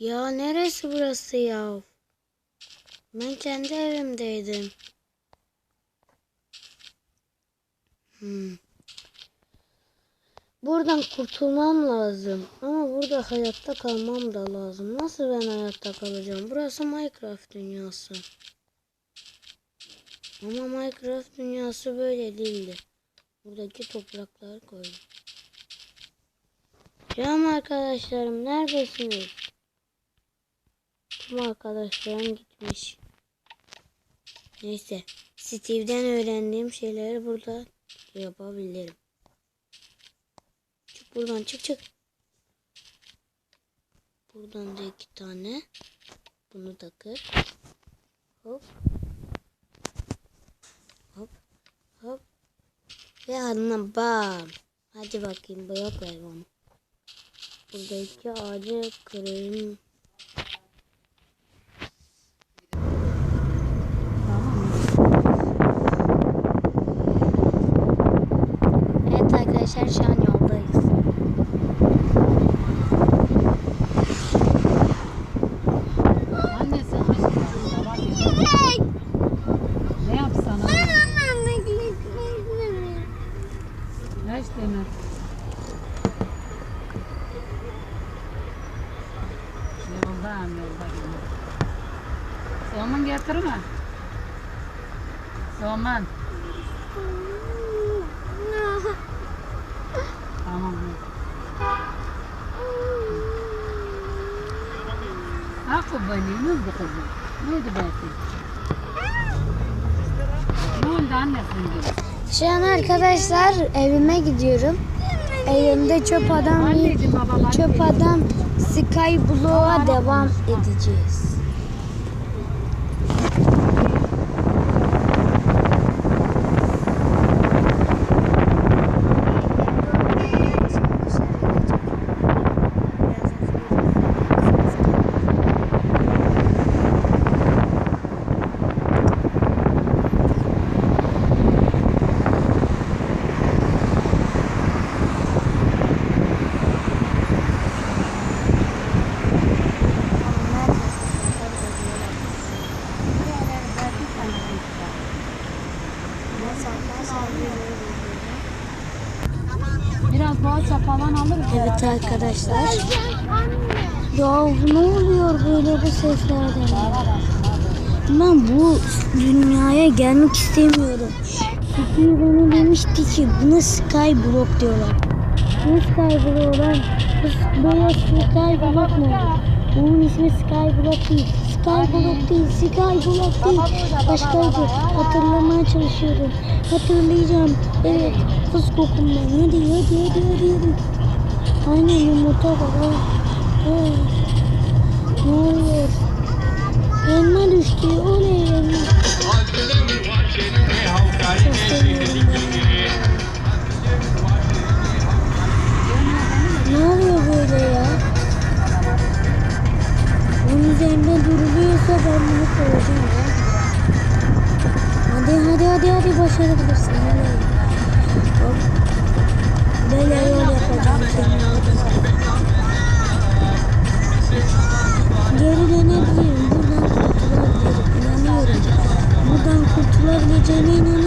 Ya neresi burası ya? Ben kendi evimdeydim. Hmm. Buradan kurtulmam lazım. Ama burada hayatta kalmam da lazım. Nasıl ben hayatta kalacağım? Burası Minecraft dünyası. Ama Minecraft dünyası böyle değildi. Buradaki toprakları koydum. Canım arkadaşlarım neredesiniz? Tüm arkadaşlarım gitmiş. Neyse. Steve'den öğrendiğim şeyleri burada yapabilirim. Çık buradan çık çık. Buradan da iki tane. Bunu da kır. Hop. Hop. Hop. Ve ardından bam. Hadi bakayım blok ver bana. Buradaki ağacı kırayım. Evet arkadaşlar şu an yoldayız. Annesi aşkım sabah geliyor. Ne yapsana? İsteme? Yolda gidiyor. Soğan getirme. Soğan. Tamam. Ako bani, ne oldu kızım? Ne oldu belki? Ne oldu annesin gibi? Şu an arkadaşlar evime gidiyorum. Evimde çöp adam çöp adam Sky Blue'a devam edeceğiz. Biraz poğaça falan alırız. Evet arkadaşlar. Ya ne oluyor böyle bu seslerden? Ben bu dünyaya gelmek istemiyorum. Steve bana demişti ki buna Skyblock diyorlar. Ne Skyblock lan? Bu böyle Skyblock mu? Bunun ismi Skyblock değil. Skyblock değil, Skyblock değil. Başkaydı. Hatırlamaya çalışıyorum. Hatırlayacağım. Evet, kız kokumdan. Hadi, hadi, hadi, hadi, hadi. Aynen yumurta var. Ne oluyor? Elma düştü. Oley elma. Ne oluyor böyle ya? Bunun üzerinde duruluyorsa ben bunu koyacağım ya. Hadi hadi hadi hadi başarabilirsin. Hadi. Hop. Böyle Geri dönebilirim. Buradan kurtulabilirim. İnanıyorum. Buradan kurtulabileceğime inanıyorum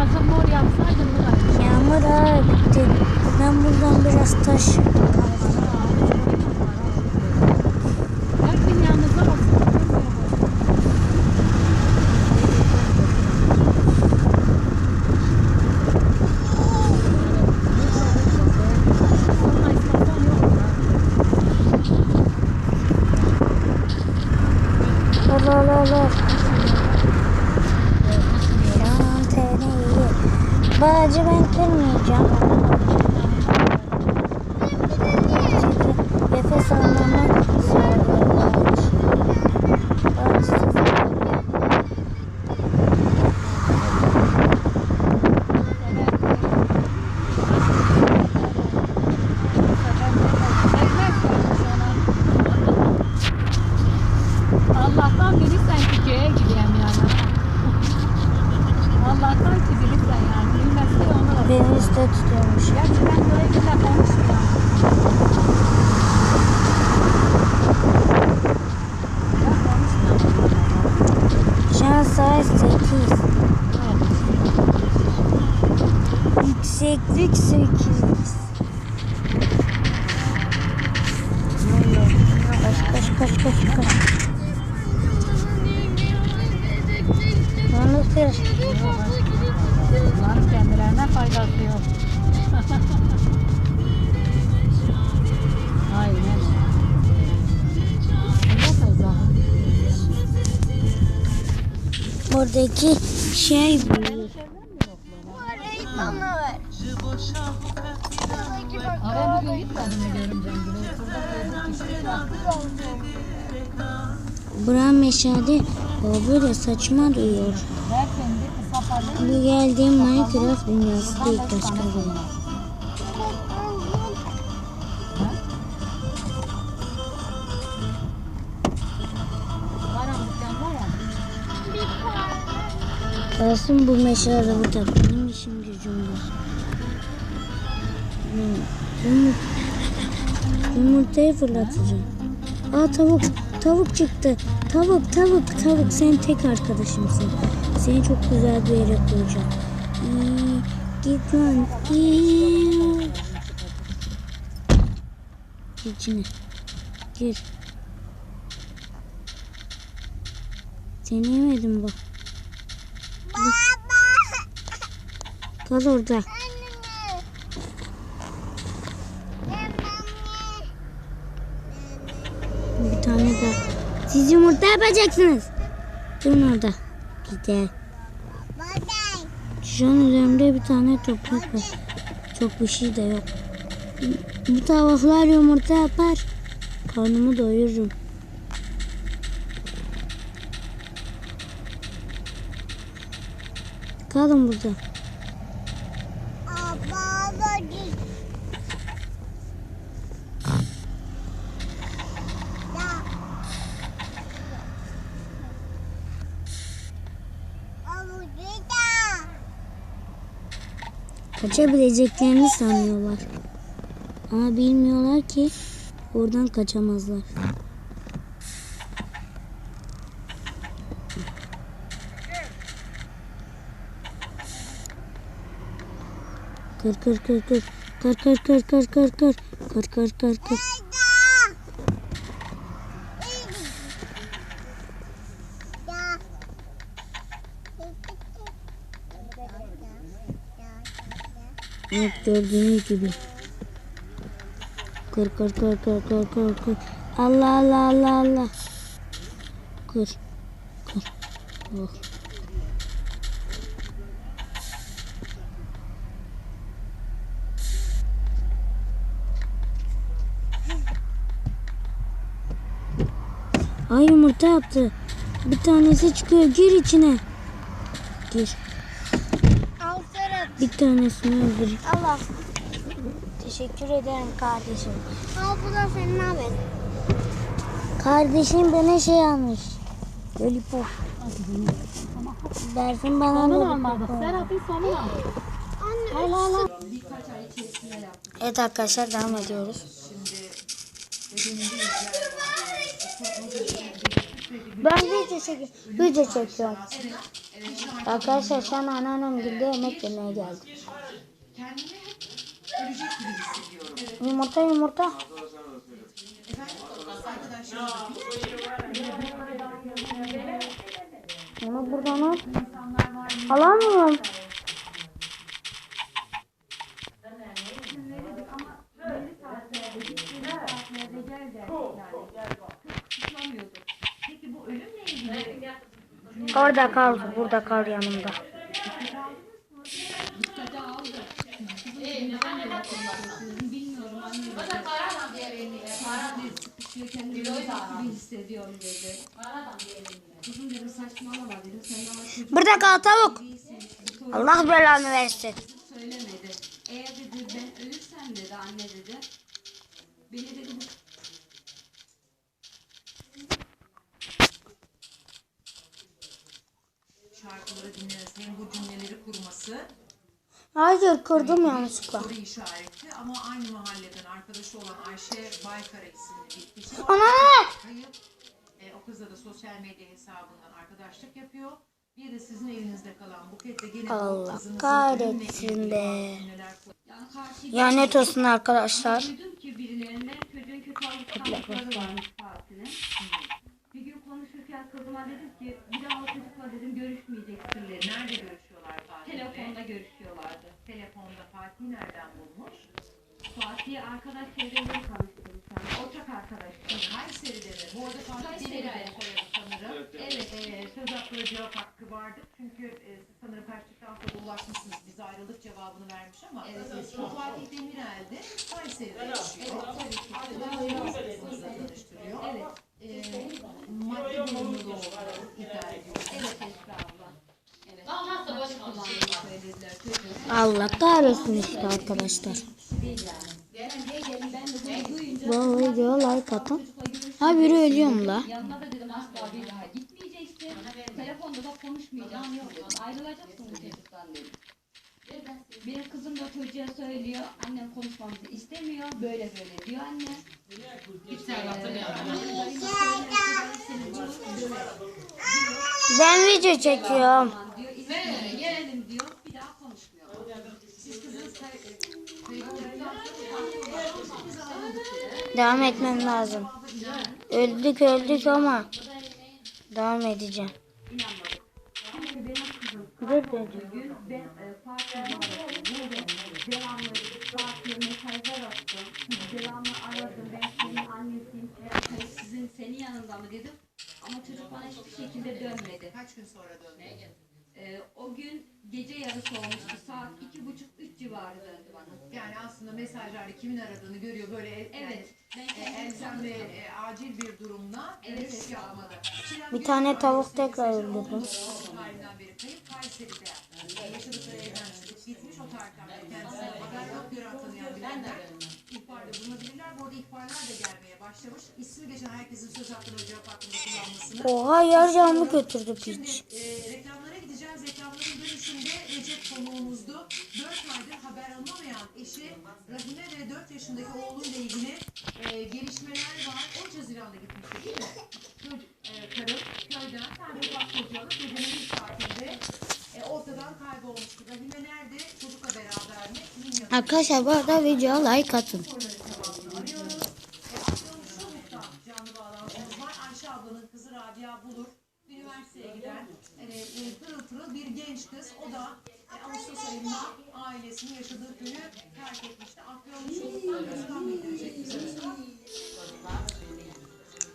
Birazcık mor yapsaydım da. Yağmur bitti. Ben buradan biraz taş Her gün yanınızda olsun. Al al al al. Yan teneyi. Bağcı ben kırmayacağım. Çünkü nefes almama sağlıyor bağcı. Zik sekiz. Kaç kaç kaç kaç kaç. Bir Bunların kendilerine faydası yok. Aynen. Buradaki şey bu. Ama bugün gitmedim mi görümcem gibi? Oturda böyle Buran meşale o böyle saçma duyuyor. Bu geldiğim Minecraft dünyası değil başka bir. Olsun bu meşale burada. Benim işim gücüm var. Hmm, Yumurt, yumurtayı fırlatacağım. Aa tavuk. Tavuk çıktı. Tavuk tavuk tavuk. Sen tek arkadaşımsın. Seni çok güzel bir yere koyacağım. İyi, git lan. İyi. İçine. Gir. Seni yemedim bak. Kal orada. Bir tane daha. Siz yumurta yapacaksınız. Durun orada. Güzel. Şu an üzerimde bir tane toprak var. Çok bir şey de yok. Bu tavuklar yumurta yapar. Karnımı doyururum. Kalın burada. Kaçabileceklerini sanıyorlar. Ama bilmiyorlar ki oradan kaçamazlar. Kır kır kır kır. Kır kır kır kır kır kır. Kır kır kır kır. Evet gördüğünüz gibi. Kır kır kır kır kır kır kır. Allah Allah Allah Allah. Kır. Kır. Oh. Ay yumurta yaptı. Bir tanesi çıkıyor. Gir içine. Gir. Bir tanesini öldür. Allah. Teşekkür ederim kardeşim. Al bu da senin haberin. Kardeşim bana şey almış. Lollipop. Dersin bana lollipop. almadık. al. Serap'ın. Al al al. Evet arkadaşlar devam ediyoruz. Ben video çekiyorum. Video çekiyorum. Arkadaşlar şu an anneannem gibi yemek yemeye geldim. Yumurta yumurta. Onu buradan al. Alamıyorum. Orada kal, burada kal yanımda. Burada kal tavuk. Allah belanı versin. söylemedi. Eğer dedi ben ölürsem dedi anne dedi. Beni dedi bu hem bu cümleleri kurması Hayır kırdım yanlışlıkla. soru işareti ama aynı mahalleden arkadaşı olan Ayşe Baykara isimli bir kişi Ana! kayıp. E, o kızla da sosyal medya hesabından arkadaşlık yapıyor. Bir de sizin elinizde kalan bukette gene Allah kahretsin be. Lanet olsun arkadaşlar. Duydum ki birilerinden çocuğun kötü alışkanlıkları varmış Fatih'in. Konuşurken kızıma dedim ki bir daha o çocukla dedim görüşmeyeceksin dedim. Nerede görüşüyorlar Fatih Bey? Telefonda görüşüyorlardı. Telefonda Fatih nereden bulmuş? Fatih'i arkadaş çevreleri tanıştırmış. Yani ortak arkadaş. Kayseri'de mi? Bu arada Fatih Kayseri'de. Soyadı sanırım. Evet. Ee, söz hakkı ve cevap hakkı vardır. Çünkü e, siz sanırım kaçtıktan sonra ulaşmışsınız. Biz ayrıldık cevabını vermiş ama o Fatih Demirel'de Kayseri'de yaşıyor. Kızla tanıştırıyor. Evet. Ee, maddi bağımlılığı olduğunu iddia ediyor. Evet. Madde. Allah kahretsin işte arkadaşlar. Bu videoya like atın. Ha biri ölüyor mu la? Yanına da dedim asla. Ayrılacaksın bu çocuktan dedim. Benim kızım da çocuğa söylüyor. Annem konuşmamızı istemiyor. Böyle böyle diyor anne. Hiç Ben video çekiyorum. diyor. İzmir'e gelelim diyor. Bir daha konuşmuyor. Siz kızınız Devam etmem lazım. Öldük öldük ama devam edeceğim. Dur dedim. Ben e, devamlı Fatih'e mesajlar attım. Devamlı aradım. Ben senin annesiyim. Sizin senin yanında mı dedim. Ama çocuk bana hiçbir şekilde dönmedi. Kaç gün sonra döndü? E, o gün gece yarısı olmuştu. Saat iki buçuk üç civarı döndü bana. Yani aslında mesajlarda kimin aradığını görüyor böyle el- Evet. Ben yani, e, elzem ve e, acil bir durumda Evet. evet. yapmadı. Bir tane tavuk tekrar öldürdüm. Tarihinden beri kayıp Kayseri'de e, yaşadıkları evden çıkıp gitmiş o tarihten kendisine yok gören tanıyan bilenler ihbarda bulunabilirler. Bu arada da gelmeye başlamış. İsmi geçen herkesin söz hakkını ve cevap hakkını kullanmasını. Oha yaracağımı götürdü piç. E, reklamlara gideceğiz. Reklamların dönüşünde Recep konuğumuzdu. 4 aydır haber alınamayan eşi Rahime ve 4 yaşındaki oğluyla ilgili e, gelişmeler var. 13 Haziran'da gitmişti değil mi? Çocuk, e, karım köyden serbest başvurcu alıp gecenin bir saatinde e, ortadan kaybolmuştu. Rahime nerede? Çocukla beraber mi? Kimin yanında? Arkadaşlar bu arada videoya like atın.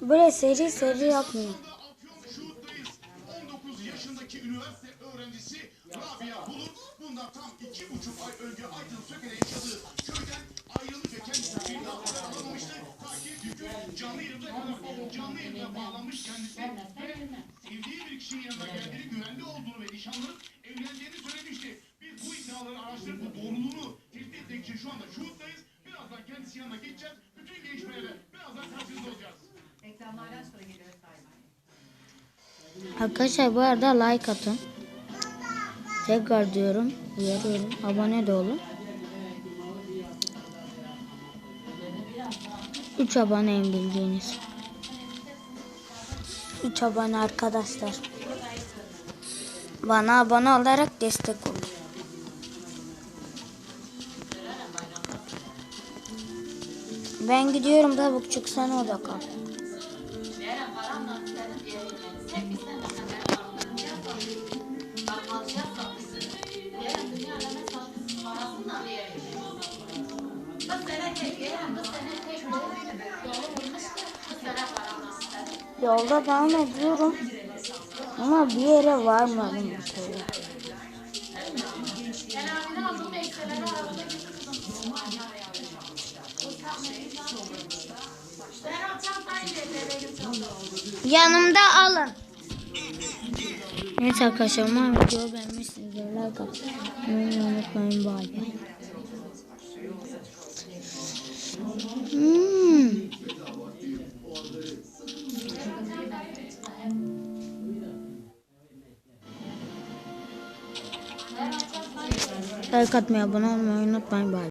bir. Böyle seri seri yapmıyor. Afyonşehir'deyiz. 19 yaşındaki üniversite öğrencisi Rabia Bulut bundan tam iki buçuk ay önce Aydın Söke'de yaşadığı köyden ayrılmış ve kendisi bir daha haber alamamıştı. Ta ki bugün canlı yayında canlı yayına bağlanmış kendisi ve sevdiği bir kişinin yanına geldiğini, güvende olduğunu ve nişanlanıp evleneceğini söylemişti. Biz bu iddiaları araştırıp bu doğruluğunu tespit etmek için şu anda şuhuttayız. Birazdan kendisi yanına gideceğiz. Bütün gelişmelerle birazdan karşınızda olacağız. Reklamlardan sonra geliyoruz. Arkadaşlar bu arada like atın. Tekrar diyorum. Uyarıyorum. Abone de olun. 3 aboneyim bildiğiniz. 3 abone arkadaşlar. Bana abone olarak destek olun. Ben gidiyorum da buçuk sen orada kal. Yolda devam ediyorum. Ama bir yere varmadım bir türlü. Yanımda alın. Neyse arkadaşlar umarım videoyu beğenmişsinizdir. Like atmayı unutmayın. Bay Like atmayı, abone olmayı unutmayın. Bay.